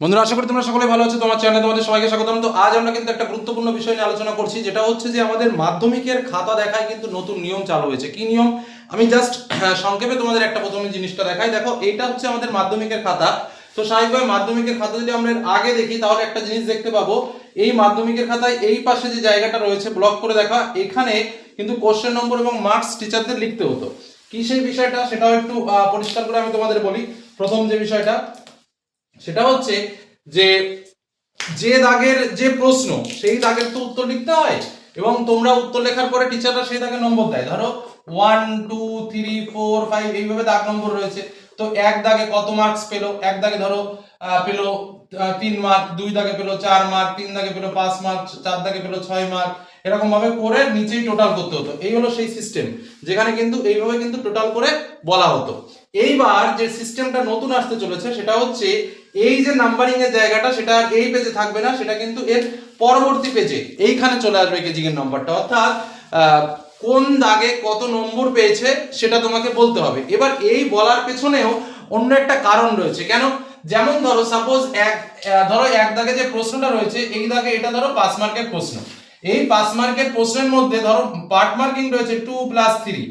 বন্ধুরা, আশা করি তোমরা সকলে ভালো আছো। তোমার চ্যানেলে তোমাদের সবাইকে স্বাগতম। তো আজ আমরা কিন্তু একটা গুরুত্বপূর্ণ বিষয় নিয়ে আলোচনা করছি, যেটা হচ্ছে যে আমাদের মাধ্যমিকের খাতা দেখায় কিন্তু নতুন নিয়ম চালু হয়েছে। কি নিয়ম? আমি জাস্ট সংক্ষেপে তোমাদের একটা প্রথমে জিনিসটা দেখাই। দেখো এটা হচ্ছে আমাদের মাধ্যমিকের খাতা। তো স্বাভাবিকভাবে মাধ্যমিকের খাতা যদি আমরা আগে দেখি, তাহলে একটা জিনিস দেখতে পাবো। এই মাধ্যমিকের খাতায় এই পাশে যে জায়গাটা রয়েছে ব্লক করে দেখা, এখানে কিন্তু কোশ্চেন নম্বর এবং মার্কস টিচারদের লিখতে হতো। কি সেই বিষয়টা, সেটাও একটু পরিষ্কার করে আমি তোমাদের বলি। প্রথম যে বিষয়টা সেটা হচ্ছে যে যে দাগের যে প্রশ্ন, সেই দাগের তো উত্তর লিখতে হয়। এবং তোমরা উত্তর লেখার পরে টিচাররা সেই দাগে নম্বর দেয়। ধরো one two three four five এইভাবে দাগ নম্বর রয়েছে। তো এক দাগে কত মার্কস পেল? এক দাগে ধরো পেল তিন মার্ক দুই দাগে পেল, চার মার্ক তিন দাগে পেল, পাঁচ মার্ক চার দাগে পেল, ছয় মার্ক এরকম ভাবে করে নিচেই টোটাল করতে হতো। এই হলো সেই সিস্টেম যেখানে কিন্তু এইভাবে কিন্তু টোটাল করে বলা হতো। এইবার যে সিস্টেমটা নতুন আসতে চলেছে, সেটা হচ্ছে এই যে নাম্বারিং এর জায়গাটা, সেটা এই পেজে থাকবে না, সেটা কিন্তু এর পরবর্তী পেজে এইখানে চলে আসবে কেজিং এর নম্বরটা অর্থাৎ কোন দাগে কত নম্বর পেয়েছে, সেটা তোমাকে বলতে হবে। এবার এই বলার পেছনেও অন্য একটা কারণ রয়েছে। কেন? যেমন ধরো সাপোজ এক ধরো এক দাগে যে প্রশ্নটা রয়েছে, এই দাগে এটা ধরো পাঁচ মার্কের প্রশ্ন। এই পাঁচ মার্কের প্রশ্নের মধ্যে ধরো পার্ট মার্কিং রয়েছে টু প্লাস থ্রি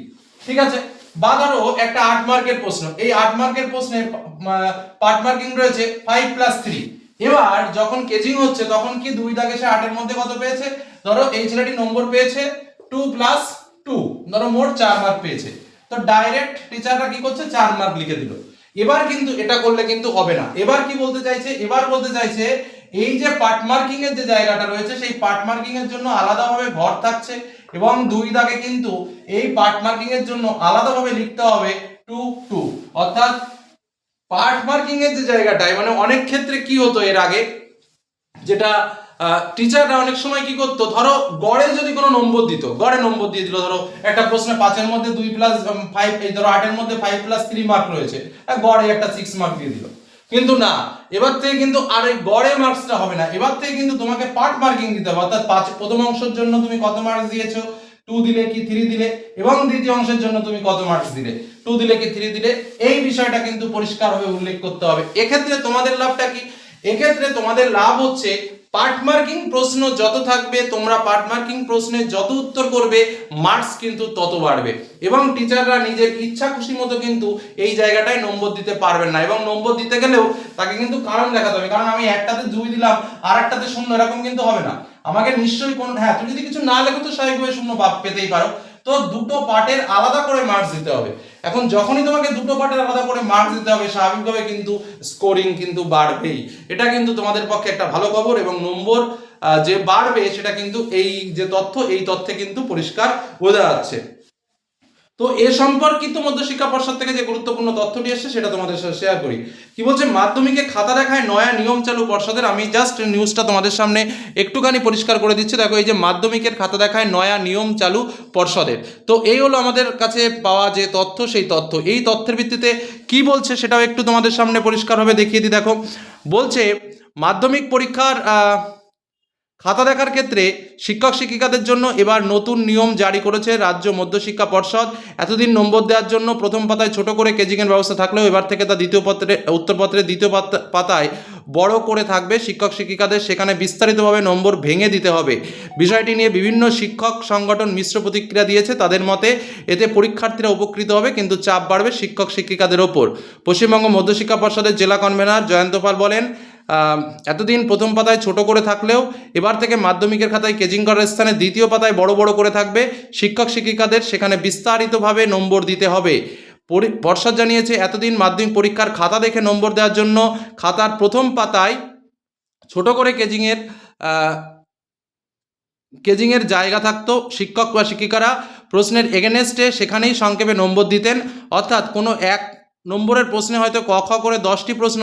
ঠিক আছে? বা ধরো একটা আট মার্কের প্রশ্ন। এই আট মার্কের প্রশ্নে পার্ট মার্কিং রয়েছে ফাইভ প্লাস থ্রি এবার যখন কেজিং হচ্ছে, তখন কি দুই দাগে সে আটের মধ্যে কত পেয়েছে? ধরো এই ছেলেটি নম্বর পেয়েছে টু প্লাস টু ধরো মোট চার মার্ক পেয়েছে। তো ডাইরেক্ট টিচাররা কি করছে? চার মার্ক লিখে দিল। এবার কিন্তু এটা করলে কিন্তু হবে না। এবার কি বলতে চাইছে? এবার বলতে চাইছে এই যে পার্ট মার্কিং এর যে জায়গাটা রয়েছে, সেই পার্ট মার্কিং এর জন্য আলাদাভাবে ঘর থাকছে এবং দুই দাগে কিন্তু এই পার্ট মার্কিং এর জন্য আলাদাভাবে লিখতে হবে টু টু অর্থাৎ পার্ট মার্কিং এর যে জায়গাটায় মানে অনেক ক্ষেত্রে কি হতো এর আগে? যেটা টিচাররা অনেক সময় কি করতো? ধরো, গড়ে যদি কোনো নম্বর দিত, গড়ে নম্বর দিয়ে দিল, ধরো, একটা প্রশ্নে পাঁচের মধ্যে দুই প্লাস ফাইভ এই ধরো আটের মধ্যে ফাইভ প্লাস থ্রি মার্ক রয়েছে গড়ে একটা সিক্স মার্ক দিয়ে দিল। কিন্তু না, এবার থেকে কিন্তু আর এই গড়ে মার্কসটা হবে না। এবার থেকে কিন্তু তোমাকে পার্ট মার্কিং দিতে হবে। অর্থাৎ পাঁচ, প্রথম অংশের জন্য তুমি কত মার্কস দিয়েছ? টু দিলে কি থ্রি দিলে? এবং দ্বিতীয় অংশের জন্য তুমি কত মার্কস দিলে? টু দিলে কি থ্রি দিলে? এই বিষয়টা কিন্তু পরিষ্কারভাবে উল্লেখ করতে হবে। এক্ষেত্রে তোমাদের লাভটা কি? এক্ষেত্রে তোমাদের লাভ হচ্ছে পার্ট মার্কিং প্রশ্ন যত থাকবে, তোমরা পার্ট মার্কিং প্রশ্নে যত উত্তর করবে, মার্কস কিন্তু তত বাড়বে। এবং টিচাররা নিজের ইচ্ছা খুশি মতো কিন্তু এই জায়গাটায় নম্বর দিতে পারবেন না। এবং নম্বর দিতে গেলেও তাকে কিন্তু কারণ দেখাতে হবে। কারণ আমি একটাতে দুই দিলাম, আর একটাতে শূন্য, এরকম কিন্তু হবে না। আমাকে নিশ্চয়ই কোন হ্যাঁ তুমি যদি কিছু না লেখো তো স্বাভাবিকভাবে শূন্য পেতেই পারো। তো দুটো পার্টের আলাদা করে মার্কস দিতে হবে। এখন যখনই তোমাকে দুটো পার্টের আলাদা করে মার্কস দিতে হবে, স্বাভাবিকভাবে কিন্তু স্কোরিং কিন্তু বাড়বেই। এটা কিন্তু তোমাদের পক্ষে একটা ভালো খবর এবং নম্বর যে বাড়বে সেটা কিন্তু এই যে তথ্য, এই তথ্যে কিন্তু পরিষ্কার বোঝা যাচ্ছে। তো এ সম্পর্কিত মধ্যশিক্ষা পর্ষদ থেকে যে গুরুত্বপূর্ণ তথ্যটি এসেছে, সেটা তোমাদের সাথে শেয়ার করি। কি বলছে? মাধ্যমিকে খাতা দেখায় নয়া নিয়ম চালু পর্ষদের। আমি জাস্ট নিউজটা তোমাদের সামনে একটুখানি পরিষ্কার করে দিচ্ছি। দেখো, এই যে মাধ্যমিকের খাতা দেখায় নয়া নিয়ম চালু পর্ষদের। তো এই হলো আমাদের কাছে পাওয়া যে তথ্য, সেই তথ্য। এই তথ্যের ভিত্তিতে কি বলছে সেটাও একটু তোমাদের সামনে পরিষ্কারভাবে দেখিয়ে দিই। দেখো, বলছে, মাধ্যমিক পরীক্ষার খাতা দেখার ক্ষেত্রে শিক্ষক শিক্ষিকাদের জন্য এবার নতুন নিয়ম জারি করেছে রাজ্য মধ্যশিক্ষা পর্ষদ। এতদিন নম্বর দেওয়ার জন্য প্রথম পাতায় ছোট করে কেজিংয়ের ব্যবস্থা থাকলেও এবার থেকে তা দ্বিতীয় পত্রে উত্তরপত্রের দ্বিতীয় পাত- পাতায় বড় করে থাকবে শিক্ষক শিক্ষিকাদের। সেখানে বিস্তারিতভাবে নম্বর ভেঙে দিতে হবে। বিষয়টি নিয়ে বিভিন্ন শিক্ষক সংগঠন মিশ্র প্রতিক্রিয়া দিয়েছে তাদের মতে, এতে পরীক্ষার্থীরা উপকৃত হবে কিন্তু চাপ বাড়বে শিক্ষক শিক্ষিকাদের ওপর। পশ্চিমবঙ্গ মধ্যশিক্ষা পর্ষদের জেলা কনভেনার জয়ন্ত পাল বলেন এতদিন প্রথম পাতায় ছোট করে থাকলেও এবার থেকে মাধ্যমিকের খাতায় কেজিং করার স্থানে দ্বিতীয় পাতায় বড় বড় করে থাকবে। শিক্ষক শিক্ষিকাদের সেখানে বিস্তারিতভাবে নম্বর দিতে হবে। পর্ষদ জানিয়েছে, এতদিন মাধ্যমিক পরীক্ষার খাতা দেখে নম্বর দেওয়ার জন্য খাতার প্রথম পাতায় ছোট করে কেজিংয়ের কেজিংয়ের জায়গা থাকতো। শিক্ষক বা শিক্ষিকারা প্রশ্নের এগেনেস্টে সেখানেই সংক্ষেপে নম্বর দিতেন। অর্থাৎ কোনো এক নম্বরের প্রশ্নে হয়তো ক, খ করে দশটি প্রশ্ন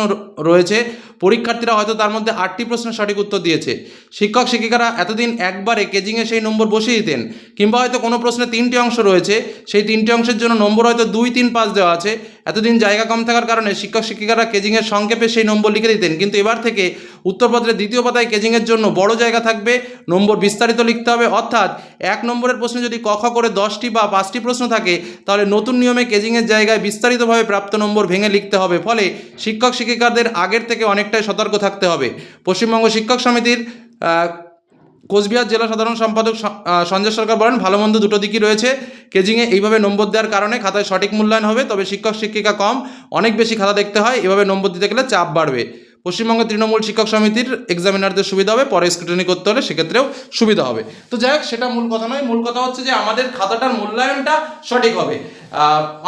রয়েছে। পরীক্ষার্থীরা হয়তো তার মধ্যে আটটি প্রশ্নের সঠিক উত্তর দিয়েছে। শিক্ষক, শিক্ষিকারা এতদিন একবারে কেজিংয়ে সেই নম্বর বসিয়ে দিতেন, কিংবা হয়তো কোনো প্রশ্নে তিনটি অংশ রয়েছে, সেই তিনটি অংশের জন্য নম্বর হয়তো দুই, তিন, পাঁচ দেওয়া আছে। এতদিন জায়গা কম থাকার কারণে শিক্ষক, শিক্ষিকারা কেজিংয়ের সংক্ষেপে সেই নম্বর লিখে দিতেন। কিন্তু এবার থেকে উত্তরপত্রের দ্বিতীয় পাতায় কেজিংয়ের জন্য বড় জায়গা থাকবে, নম্বর বিস্তারিত লিখতে হবে। অর্থাৎ এক নম্বরের প্রশ্নে যদি ক, খ করে দশটি বা পাঁচটি প্রশ্ন থাকে, তাহলে নতুন নিয়মে কেজিংয়ের জায়গায় বিস্তারিতভাবে প্রাপ্ত নম্বর ভেঙে লিখতে হবে। ফলে শিক্ষক, শিক্ষিকাদের আগের থেকে অনেকটা অনেকটাই সতর্ক থাকতে হবে। পশ্চিমবঙ্গ শিক্ষক সমিতির কোচবিহার জেলা সাধারণ সম্পাদক সঞ্জয় সরকার বলেন, ভালো মন্দ দুটো দিকই রয়েছে। কেজিংয়ে এইভাবে নম্বর দেওয়ার কারণে খাতায় সঠিক মূল্যায়ন হবে, তবে শিক্ষক শিক্ষিকা কম, অনেক বেশি খাতা দেখতে হয়, এভাবে নম্বর দিতে গেলে চাপ বাড়বে। পশ্চিমবঙ্গ তৃণমূল শিক্ষক সমিতির এক্সামিনারদের সুবিধা হবে, পরে স্ক্রুটিনি করতে হলে সেক্ষেত্রেও সুবিধা হবে। তো যাই হোক, সেটা মূল কথা নয়, মূল কথা হচ্ছে যে আমাদের খাতাটার মূল্যায়নটা সঠিক হবে।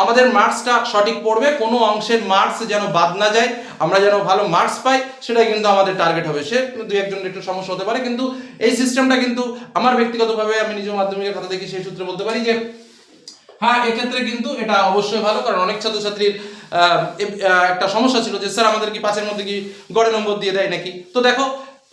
আমাদের মার্কসটা সঠিক পড়বে, কোনো অংশের মার্কস যেন বাদ না যায়, আমরা যেন ভালো মার্কস পাই, সেটাই কিন্তু আমাদের টার্গেট হবে। সে দুই একজনের একটু সমস্যা হতে পারে, কিন্তু এই সিস্টেমটা কিন্তু আমার ব্যক্তিগতভাবে আমি নিজের মাধ্যমিকের খাতা দেখি সেই সূত্রে বলতে পারি যে হ্যাঁ এক্ষেত্রে কিন্তু এটা অবশ্যই ভালো, কারণ অনেক ছাত্রছাত্রীর একটা সমস্যা ছিল যে, স্যার আমাদের কি পাঁচের মধ্যে কি গড়ে নম্বর দিয়ে দেয় নাকি? তো দেখো,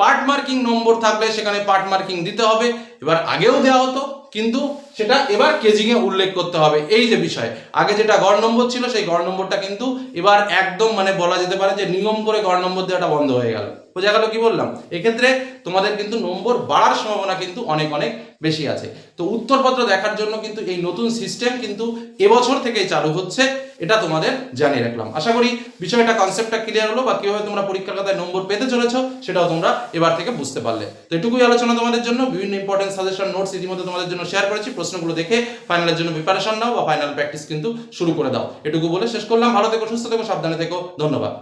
পার্ট মার্কিং নম্বর থাকলে সেখানে পার্ট মার্কিং দিতে হবে, এবার আগেও দেওয়া হতো, কিন্তু সেটা এবার কেজিংয়ে উল্লেখ করতে হবে। এই যে বিষয়, আগে যেটা গড় নম্বর ছিল, সেই গড় নম্বরটা কিন্তু এবার একদম মানে বলা যেতে পারে যে নিয়ম করে গড় নম্বর দেওয়াটা বন্ধ হয়ে গেল। বোঝা গেল কি বললাম? এক্ষেত্রে তোমাদের কিন্তু নম্বর বাড়ার সম্ভাবনা কিন্তু অনেক অনেক বেশি আছে। তো উত্তরপত্র দেখার জন্য কিন্তু এই নতুন সিস্টেম কিন্তু এবছর থেকেই চালু হচ্ছে, এটা তোমাদের জানিয়ে রাখলাম। আশা করি বিষয়টা কনসেপ্টটা ক্লিয়ার হলো বা কীভাবে তোমরা পরীক্ষার খাতায় নম্বর পেতে চলেছো, সেটাও তোমরা এবার থেকে বুঝতে পারলে। তো এটুকুই আলোচনা তোমাদের জন্য, বিভিন্ন ইম্পর্টেন্ট সাজেশন নোটস ইতিমধ্যে তোমাদের জন্য শেয়ার করেছি, প্রশ্নগুলো দেখে ফাইনালের জন্য প্রিপারেশন নাও বা ফাইনাল প্র্যাকটিস কিন্তু শুরু করে দাও। এটুকু বলে শেষ করলাম। ভালো থেকো, সুস্থ থেকো, সাবধানে থেকো। ধন্যবাদ।